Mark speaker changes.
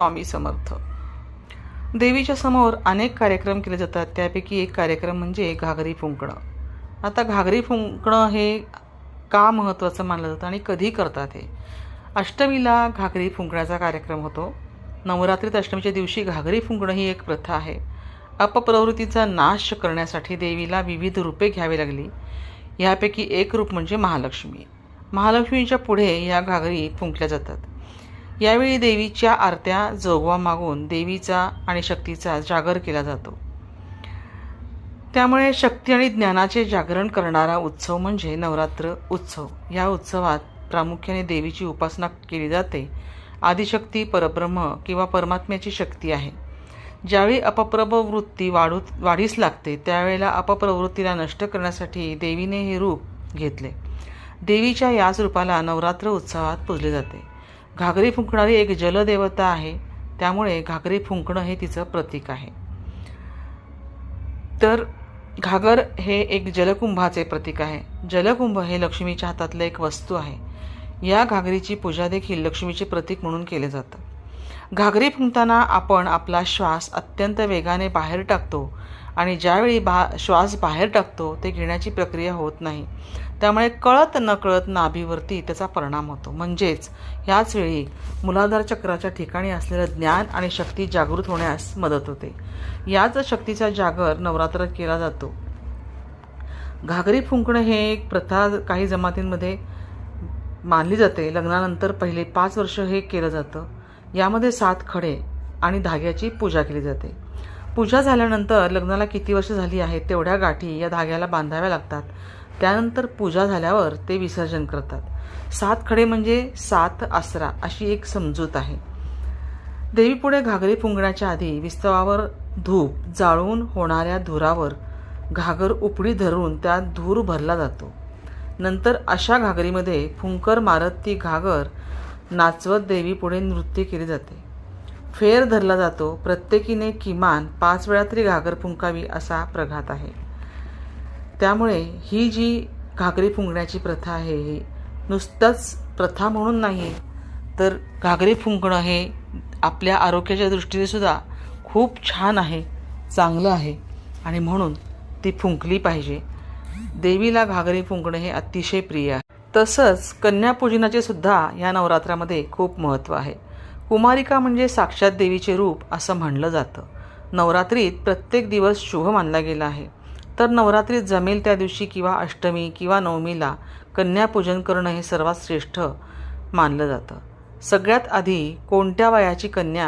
Speaker 1: स्वामी समर्थ. देवीच्या समोर अनेक कार्यक्रम केले जातात. त्यापैकी एक कार्यक्रम म्हणजे घागरी फुंकणं. आता घागरी फुंकणं हे का महत्त्वाचं मानलं जातं आणि कधी करतात हे? अष्टमीला घागरी फुंकण्याचा कार्यक्रम होतो. नवरात्रीत अष्टमीच्या दिवशी घागरी फुंकणं ही एक प्रथा आहे. अपप्रवृत्तीचा नाश करण्यासाठी देवीला विविध रूपे घ्यावी लागली. ह्यापैकी एक रूप म्हणजे महालक्ष्मी. महालक्ष्मीच्या पुढे या घागरी फुंकल्या जातात. यावेळी देवीच्या आरत्या जोगवा मागून देवीचा आणि शक्तीचा जागर केला जातो. त्यामुळे शक्ती आणि ज्ञानाचे जागरण करणारा उत्सव म्हणजे नवरात्र उत्सव. या उत्सवात प्रामुख्याने देवीची उपासना केली जाते. आदिशक्ती परब्रह्म किंवा परमात्म्याची शक्ती आहे. ज्यावेळी अपप्रवृत्ती वाढू वाढीस लागते त्यावेळेला अपप्रवृत्तीला नष्ट करण्यासाठी देवीने हे रूप घेतले. देवीच्या याच रूपाला नवरात्र उत्सवात पूजले जाते. घागरी फुंकणारी एक जलदेवता आहे. त्यामुळे घागरी फुंकणं हे तिचं प्रतीक आहे. तर घागर हे एक जलकुंभाचे प्रतीक आहे. जलकुंभ हे लक्ष्मीच्या हातातलं एक वस्तू आहे. या घागरीची पूजा देखील लक्ष्मीचे प्रतीक म्हणून केले जातं. घागरी फुंकताना आपण आपला श्वास अत्यंत वेगाने बाहेर टाकतो आणि ज्यावेळी बा श्वास बाहेर टाकतो ते घेण्याची प्रक्रिया होत नाही. त्यामुळे कळत नकळत नाभीवरती त्याचा परिणाम होतो. म्हणजेच ह्याच वेळी मुलाधार चक्राच्या ठिकाणी असलेलं ज्ञान आणि शक्ती जागृत होण्यास मदत होते. याच शक्तीचा जागर नवरात्रात केला जातो. घागरी फुंकणं हे एक प्रथा काही जमातींमध्ये मानली जाते. लग्नानंतर पहिले पाच वर्ष हे केलं जातं. यामध्ये सात खडे आणि धाग्याची पूजा केली जाते. पूजा झाल्यानंतर लग्नाला किती वर्ष झाली आहेत तेवढ्या गाठी या धाग्याला बांधाव्या लागतात. त्यानंतर पूजा झाल्यावर ते विसर्जन करतात. सात खडे म्हणजे सात आसरा अशी एक समजूत आहे. देवीपुढे घागरी फुंकण्याच्या आधी विस्तवावर धूप जाळून होणाऱ्या धुरावर घागर उपडी धरून त्यात धूर भरला जातो. नंतर अशा घागरीमध्ये फुंकर मारत ती घागर नाचवत देवीपुढे नृत्य केले जाते. फेर धरला जातो प्रत्येकीने किमान पाच वेळा तरी घागर फुंकावी असा प्रघात आहे. त्यामुळे ही जी घागरी फुंकण्याची प्रथा आहे ही नुसतंच प्रथा म्हणून नाही तर घागरी फुंकणं हे आपल्या आरोग्याच्या दृष्टीने सुद्धा खूप छान आहे चांगलं आहे आणि म्हणून ती फुंकली पाहिजे. देवीला घागरी फुंकणं हे अतिशय प्रिय आहे. तसंच कन्यापूजनाचे सुद्धा या नवरात्रामध्ये खूप महत्त्व आहे. कुमारिका म्हणजे साक्षात देवीचे रूप असं म्हणलं जातं. नवरात्रीत प्रत्येक दिवस शुभ मानला गेला आहे. तर नवरात्रीत जमेल त्या दिवशी किंवा अष्टमी किंवा नवमीला कन्यापूजन करणं हे सर्वात श्रेष्ठ मानलं जातं. सगळ्यात आधी कोणत्या वयाची कन्या